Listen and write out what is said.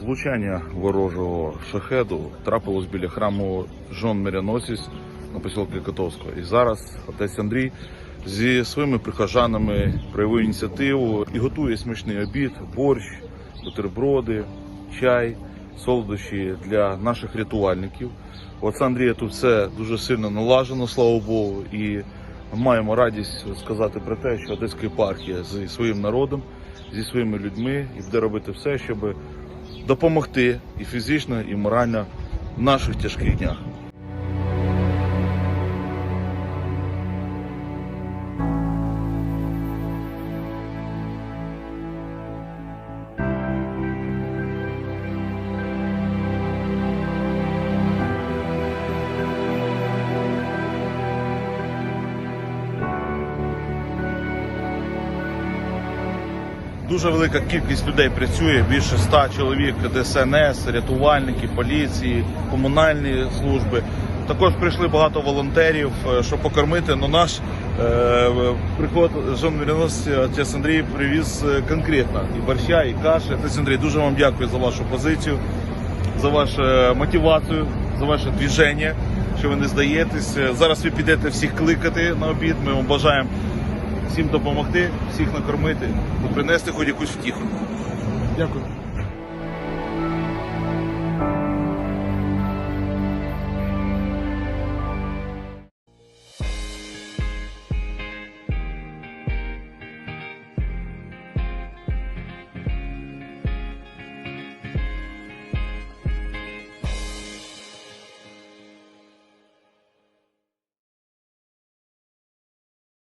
Влучання ворожого шахеду трапилось біля храму Жон Миряносіс на посілки Котовського. І зараз отець Андрій зі своїми прихожанами проявив ініціативу і готує смачний обід, борщ, бутерброди, чай, солодощі для наших рятувальників. Отця Андрія тут все дуже сильно налажено, слава Богу. І маємо радість сказати про те, що Одеська єпархія зі своїм народом, зі своїми людьми і буде робити все, щоб допомогти і фізично, і морально в наших тяжких днях. Дуже велика кількість людей працює, більше ста чоловік ДСНС, рятувальники, поліції, комунальні служби. Також прийшли багато волонтерів, е, щоб покормити. Но наш е, приход Жон Мірянос, отець Андрій привіз е, конкретно і борща, і каші. Отець Андрій, дуже вам дякую за вашу позицію, за вашу е, мотивацію, за ваше движення, що ви не здаєтесь. Е, Зараз ви підете всіх кликати на обід. Ми вам бажаємо всім допомогти, всіх накормити, принести хоч якусь втіху. Дякую.